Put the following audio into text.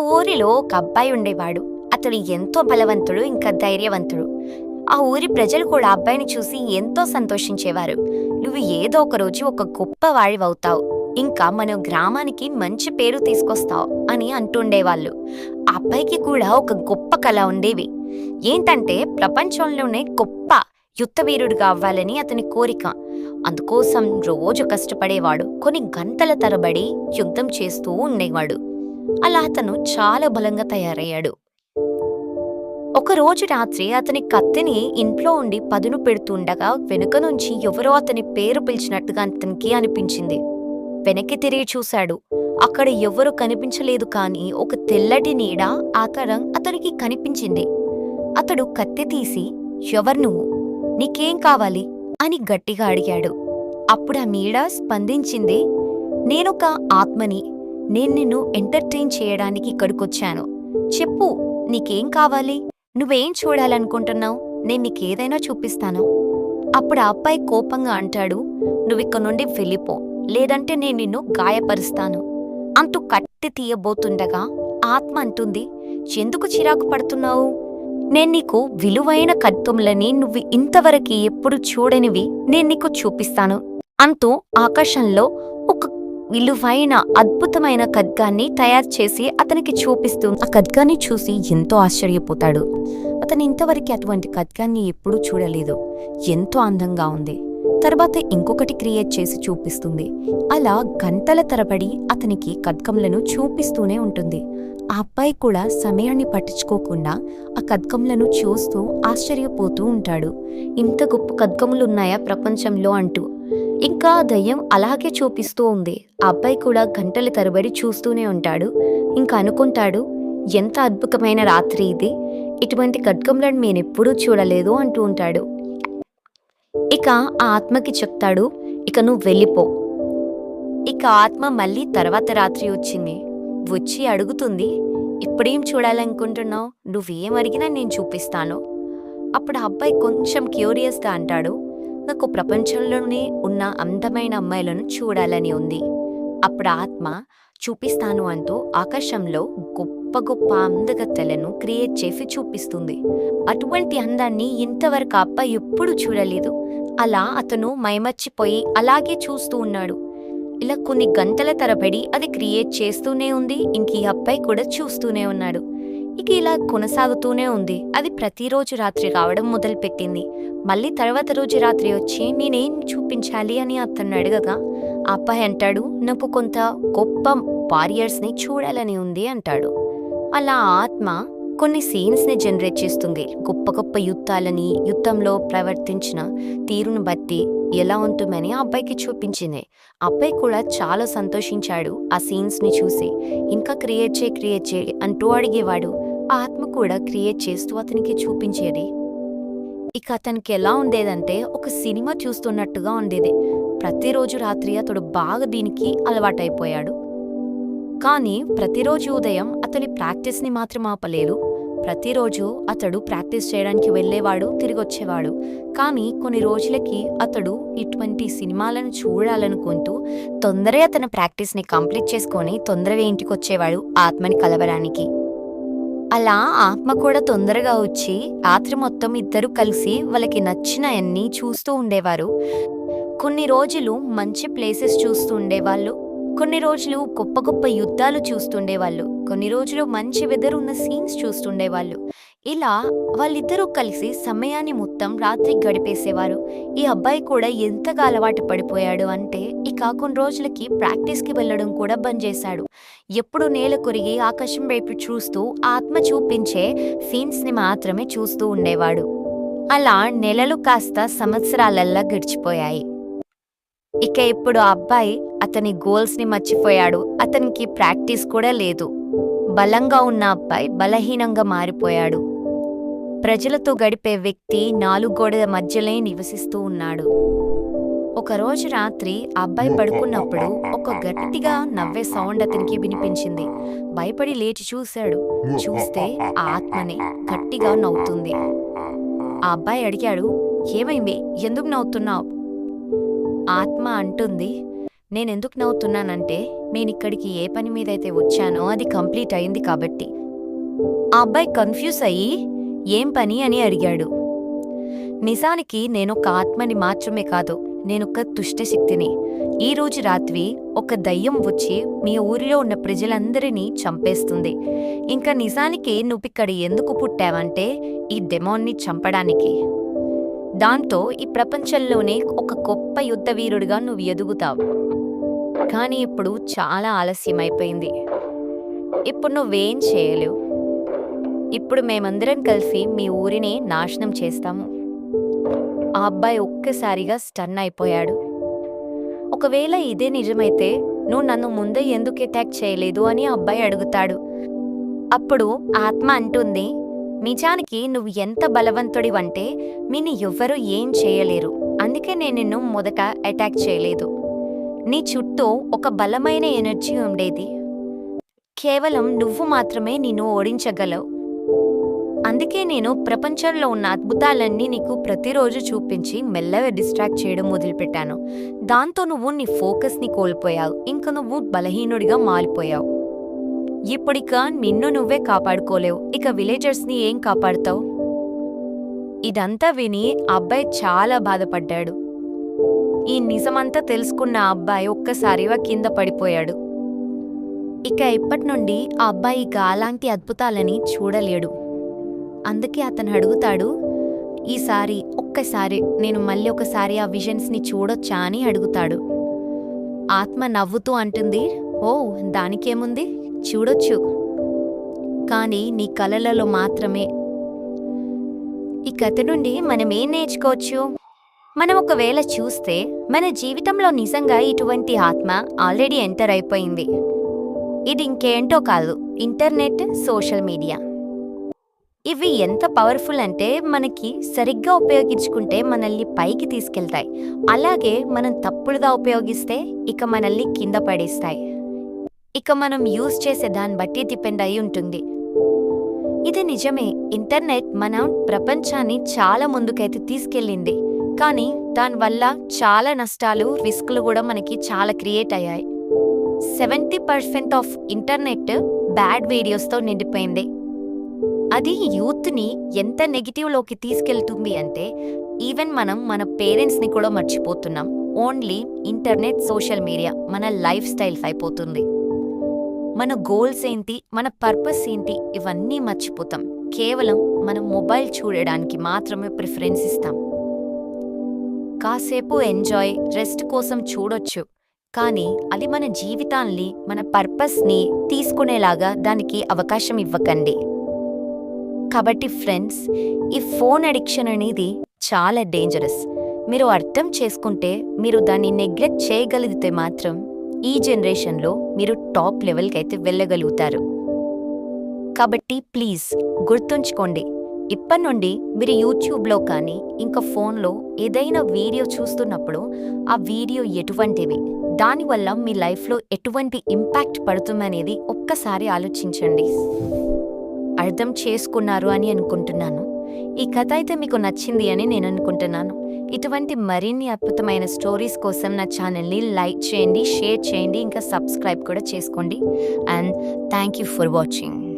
ఊరిలో ఒక అబ్బాయి ఉండేవాడు. అతడు ఎంతో బలవంతుడు ఇంకా ధైర్యవంతుడు. ఆ ఊరి ప్రజలు కూడా అబ్బాయిని చూసి ఎంతో సంతోషించేవారు. నువ్వు ఏదో ఒక రోజు ఒక గొప్ప వాడివవుతావు. ఇంకా మన గ్రామానికి మంచి పేరు తీసుకొస్తావు అని అంటుండేవాళ్ళు. ఆ అబ్బాయికి కూడా ఒక గొప్ప కళ ఉండేవి. ఏంటంటే ప్రపంచంలోనే గొప్ప యుద్ధవీరుడిగా అవ్వాలని అతని కోరిక. అందుకోసం రోజు కష్టపడేవాడు. కొన్ని గంటల తరబడి యుద్ధం చేస్తూ ఉండేవాడు. అలా అతను చాలా బలంగా తయారయ్యాడు. ఒకరోజు రాత్రి అతని కత్తిని ఇంట్లో ఉండి పదును పెడుతుండగా వెనుక నుంచి ఎవరో అతని పేరు పిలిచినట్టుగా అతనికి అనిపించింది. వెనక్కి తిరిగి చూశాడు. అక్కడ ఎవరు కనిపించలేదు కానీ ఒక తెల్లటి నీడ ఆకారం అతనికి కనిపించింది. అతడు కత్తి తీసి ఎవరు నువ్వు? నీకేం కావాలి? అని గట్టిగా అడిగాడు. అప్పుడు ఆ నీడ స్పందించింది నేనొక ఆత్మని. నేను నిన్ను ఎంటర్టైన్ చేయడానికి ఇక్కడికొచ్చాను. చెప్పు నీకేం కావాలి? నువ్వేం చూడాలనుకుంటున్నావు? నేను నీకేదైనా చూపిస్తాను. అప్పుడు ఆ అబ్బాయి కోపంగా అంటాడు నువ్విక్క నుండి వెళ్ళిపో లేదంటే నేను నిన్ను గాయపరుస్తాను. అంటూ కట్టి తీయబోతుండగా ఆత్మ అంటుంది ఎందుకు చిరాకు పడుతున్నావు? నేను నీకు విలువైన కత్తుములని నువ్వు ఇంతవరకు ఎప్పుడు చూడనివి నేను నీకు చూపిస్తాను. అంటూ ఆకాశంలో విలువైన అద్భుతమైన ఖడ్గాన్ని తయారు చేసి అతనికి చూపిస్తూ ఆ ఖడ్గాన్ని చూసి ఎంతో ఆశ్చర్యపోతాడు. అతను ఇంతవరకు అటువంటి ఖడ్గాన్ని ఎప్పుడూ చూడలేదు. ఎంతో అందంగా ఉంది. తర్వాత ఇంకొకటి క్రియేట్ చేసి చూపిస్తుంది. అలా గంటల తరబడి అతనికి ఖడ్గంలను చూపిస్తూనే ఉంటుంది. ఆ అబ్బాయి కూడా సమయాన్ని పట్టించుకోకుండా ఆ ఖడ్గంలను చూస్తూ ఆశ్చర్యపోతూ ఉంటాడు. ఇంత గొప్ప ఖడ్గములున్నాయా ప్రపంచంలో అంటూ ఇంకా దయ్యం అలాగే చూపిస్తూ ఉంది. ఆ అబ్బాయి కూడా గంటల తరబడి చూస్తూనే ఉంటాడు. ఇంకా అనుకుంటాడు ఎంత అద్భుతమైన రాత్రి ఇది. ఇటువంటి ఖడ్గంలను నేనెప్పుడూ చూడలేదు అంటూ ఉంటాడు. ఇక ఆ ఆత్మకి చెప్తాడు ఇక నువ్వు వెళ్ళిపో. ఇక ఆత్మ మళ్ళీ తర్వాత రాత్రి వచ్చింది. వచ్చి అడుగుతుంది ఇప్పుడేం చూడాలనుకుంటున్నావు? నువ్వేం అడిగినా నేను చూపిస్తాను. అప్పుడు అబ్బాయి కొంచెం క్యూరియస్గా అంటాడు ఆత్మకు ప్రపంచంలోనే ఉన్న అందమైన అమ్మాయిలను చూడాలని ఉంది. అప్పుడు ఆత్మ చూపిస్తాను అంటూ ఆకాశంలో గొప్ప గొప్ప అందగత్తెలను క్రియేట్ చేసి చూపిస్తుంది. అటువంటి అందాన్ని ఇంతవరకు అప్ప అబ్బాయి ఎప్పుడు చూడలేదు. అలా అతను మైమర్చిపోయి అలాగే చూస్తూ ఉన్నాడు. ఇలా కొన్ని గంటల తరబడి అది క్రియేట్ చేస్తూనే ఉంది. ఇంక ఈ అబ్బాయి కూడా చూస్తూనే ఉన్నాడు. ఇక ఇలా కొనసాగుతూనే ఉంది. అది ప్రతిరోజు రాత్రి రావడం మొదలుపెట్టింది. మళ్ళీ తర్వాత రోజు రాత్రి వచ్చి నేనేం చూపించాలి అని అతను అడగగా అబ్బాయి అంటాడు నాకు కొంత గొప్ప వారియర్స్ని చూడాలని ఉంది అంటాడు. అలా ఆత్మ కొన్ని సీన్స్ని జనరేట్ చేస్తుంది. గొప్ప గొప్ప యుద్ధాలని యుద్ధంలో ప్రవర్తించిన తీరును బట్టి ఎలా ఉంటుందని ఆ అబ్బాయికి చూపించింది. అబ్బాయి కూడా చాలా సంతోషించాడు ఆ సీన్స్ని చూసి. ఇంకా క్రియేట్ చేయి క్రియేట్ చేయి అంటూ అడిగేవాడు. ఆత్మ కూడా క్రియేట్ చేస్తూ అతనికి చూపించేది. ఇక అతనికి ఎలా ఉండేదంటే ఒక సినిమా చూస్తున్నట్టుగా ఉండేది. ప్రతిరోజు రాత్రి అతడు బాగా దీనికి అలవాటైపోయాడు. కానీ ప్రతిరోజు ఉదయం అతని ప్రాక్టీస్ని మాత్రం ఆపలేదు. ప్రతిరోజు అతడు ప్రాక్టీస్ చేయడానికి వెళ్ళేవాడు తిరిగొచ్చేవాడు. కానీ కొన్ని రోజులకి అతడు ఇటువంటి సినిమాలను చూడాలనుకుంటూ తొందరగా తన ప్రాక్టీస్ని కంప్లీట్ చేసుకొని తొందరగా ఇంటికి వచ్చేవాడు ఆత్మని కలవడానికి. అలా ఆత్మ కూడా తొందరగా వచ్చి రాత్రి మొత్తం ఇద్దరు కలిసి వాళ్ళకి నచ్చినవన్నీ చూస్తూ ఉండేవారు. కొన్ని రోజులు మంచి ప్లేసెస్ చూస్తూ ఉండేవాళ్ళు. కొన్ని రోజులు గొప్ప గొప్ప యుద్ధాలు చూస్తుండేవాళ్ళు కొన్ని రోజులు మంచి వెదర్ ఉన్న సీన్స్ చూస్తుండేవాళ్ళు. ఇలా వాళ్ళిద్దరూ కలిసి సమయాన్ని మొత్తం రాత్రి గడిపేసేవారు. ఈ అబ్బాయి కూడా ఎంతగా అలవాటు పడిపోయాడు అంటే ఇక కొన్ని రోజులకి ప్రాక్టీస్కి వెళ్ళడం కూడా బంద్ చేశాడు. ఎప్పుడు నేల కొరిగి ఆకాశం వైపు చూస్తూ ఆత్మ చూపించే సీన్స్ని మాత్రమే చూస్తూ ఉండేవాడు. అలా నెలలు కాస్త సంవత్సరాలల్లా గడిచిపోయాయి. ఇక ఇప్పుడు ఆ అబ్బాయి అతని గోల్స్ని మర్చిపోయాడు. అతనికి ప్రాక్టీస్ కూడా లేదు. బలంగా ఉన్న అబ్బాయి బలహీనంగా మారిపోయాడు. ప్రజలతో గడిపే వ్యక్తి నాలుగు గోడల మధ్యలో నివసిస్తూ ఉన్నాడు. ఒకరోజు రాత్రి అబ్బాయి పడుకున్నప్పుడు ఒక గట్టిగా నవ్వే సౌండ్ అతనికి వినిపించింది. భయపడి లేచి చూశాడు. చూస్తే ఆ ఆత్మనే గట్టిగా నవ్వుతుంది. ఆ అబ్బాయి అడిగాడు ఏమైంది? ఎందుకు నవ్వుతున్నావు? ఆత్మ అంటుంది నేనెందుకు నవ్వుతున్నానంటే నేనిక్కడికి ఏ పని మీదైతే వచ్చానో అది కంప్లీట్ అయింది కాబట్టి. ఆ అబ్బాయి కన్ఫ్యూజ్ అయ్యి ఏం పని? అని అడిగాడు. నిజానికి నేనొక ఆత్మని మాత్రమే కాదు నేనొక తుష్టశక్తిని ఈ రోజు రాత్రి ఒక దయ్యం వచ్చి మీ ఊరిలో ఉన్న ప్రజలందరినీ చంపేస్తుంది. ఇంకా నిజానికి నువ్వు ఇక్కడ ఎందుకు పుట్టావంటే ఈ డెమాన్ని చంపడానికి. దాంతో ఈ ప్రపంచంలోనే ఒక గొప్ప యుద్ధ వీరుడిగా నువ్వు ఎదుగుతావు. కానీ ఇప్పుడు చాలా ఆలస్యం అయిపోయింది ఇప్పుడు నువ్వేం చేయలేవు. ఇప్పుడు మేమందరం కలిసి మీ ఊరిని నాశనం చేస్తాము. ఆ అబ్బాయి ఒక్కసారిగా స్టన్ అయిపోయాడు. ఒకవేళ ఇదే నిజమైతే నువ్వు నన్ను ముందే ఎందుకు అటాక్ చేయలేదు అని అబ్బాయి అడుగుతాడు. అప్పుడు ఆత్మ అంటుంది నిజానికి నువ్వు ఎంత బలవంతుడివంటే మీని ఎవ్వరూ ఏం చేయలేరు. అందుకే నేను నిన్ను మొదట అటాక్ చేయలేదు. నీ చుట్టూ ఒక బలమైన ఎనర్జీ ఉండేది. కేవలం నువ్వు మాత్రమే నిన్ను ఓడించగలవు. అందుకే నేను ప్రపంచంలో ఉన్న అద్భుతాలన్నీ నీకు ప్రతిరోజు చూపించి మెల్లగా డిస్ట్రాక్ట్ చేయడం మొదలుపెట్టాను. దాంతో నువ్వు నీ ఫోకస్ని కోల్పోయావు. ఇంకా నువ్వు బలహీనుడిగా మారిపోయావు. ఇప్పుడిక నిన్ను నువ్వే కాపాడుకోలేవు. ఇక విలేజర్స్ని ఏం కాపాడుతావు? ఇదంతా విని అబ్బాయి చాలా బాధపడ్డాడు. ఈ నిజమంతా తెలుసుకున్న అబ్బాయి ఒక్కసారిగా కింద పడిపోయాడు. ఇక ఇప్పటి నుండి ఆ అబ్బాయి ఇక అలాంటి అద్భుతాలని చూడలేడు. అందుకే అతను అడుగుతాడు ఈసారి ఒక్కసారి నేను మళ్ళీ ఒకసారి ఆ విజన్స్ని చూడొచ్చా? అని అడుగుతాడు. ఆత్మ నవ్వుతూ అంటుంది ఓ దానికేముంది? చూడొచ్చు. కానీ నీ కలలలో మాత్రమే. ఈ కథ నుండి మనం ఏం నేర్చుకోవచ్చు? మనం ఒకవేళ చూస్తే మన జీవితంలో నిజంగా ఇటువంటి ఆత్మ ఆల్రెడీ ఎంటర్ అయిపోయింది. ఇది ఇంకేంటో కాదు ఇంటర్నెట్ సోషల్ మీడియా. ఇవి ఎంత పవర్ఫుల్ అంటే మనకి సరిగ్గా ఉపయోగించుకుంటే మనల్ని పైకి తీసుకెళ్తాయి. అలాగే మనం తప్పుడుగా ఉపయోగిస్తే ఇక మనల్ని కింద పడేస్తాయి. ఇక మనం యూజ్ చేసే దాన్ని బట్టి డిపెండ్ అయి ఉంటుంది. ఇది నిజమే ఇంటర్నెట్ మనం ప్రపంచాన్ని చాలా ముందుకైతే తీసుకెళ్ళింది. కానీ దానివల్ల చాలా నష్టాలు రిస్క్లు కూడా మనకి చాలా క్రియేట్ అయ్యాయి. Seventy percent of internet bad వీడియోస్తో నిండిపోయింది. అది యూత్ని ఎంత నెగిటివ్లోకి తీసుకెళ్తుంది అంటే ఈవెన్ మనం మన పేరెంట్స్ని కూడా మర్చిపోతున్నాం. ఓన్లీ ఇంటర్నెట్ సోషల్ మీడియా మన లైఫ్ స్టైల్ అయిపోతుంది. మన గోల్స్ ఏంటి మన పర్పస్ ఏంటి ఇవన్నీ మర్చిపోతాం. కేవలం మనం మొబైల్ చూడడానికి మాత్రమే ప్రిఫరెన్స్ ఇస్తాం. కాసేపు ఎంజాయ్ రెస్ట్ కోసం చూడొచ్చు. కానీ అది మన జీవితాన్ని మన పర్పస్ని తీసుకునేలాగా దానికి అవకాశం ఇవ్వకండి. కాబట్టి ఫ్రెండ్స్ ఈ ఫోన్ అడిక్షన్ అనేది చాలా డేంజరస్ మీరు అర్థం చేసుకుంటే మీరు దాన్ని నెగ్లెక్ట్ చేయగలిగితే మాత్రం ఈ జనరేషన్లో మీరు టాప్ లెవెల్కి అయితే వెళ్ళగలుగుతారు. కాబట్టి ప్లీజ్ గుర్తుంచుకోండి ఇప్పటి నుండి మీరు యూట్యూబ్లో కానీ ఇంకా ఫోన్లో ఏదైనా వీడియో చూస్తున్నప్పుడు ఆ వీడియో ఎటువంటివి? దానివల్ల మీ లైఫ్లో ఎటువంటి ఇంపాక్ట్ పడుతుందనేది ఒక్కసారి ఆలోచించండి. అర్థం చేసుకున్నారు అని అనుకుంటున్నాను. ఈ కథ అయితే మీకు నచ్చింది అని నేను అనుకుంటున్నాను. ఇటువంటి మరిన్ని అద్భుతమైన స్టోరీస్ కోసం నా ఛానల్ని లైక్ చేయండి షేర్ చేయండి ఇంకా సబ్స్క్రైబ్ కూడా చేసుకోండి. And thank you for watching.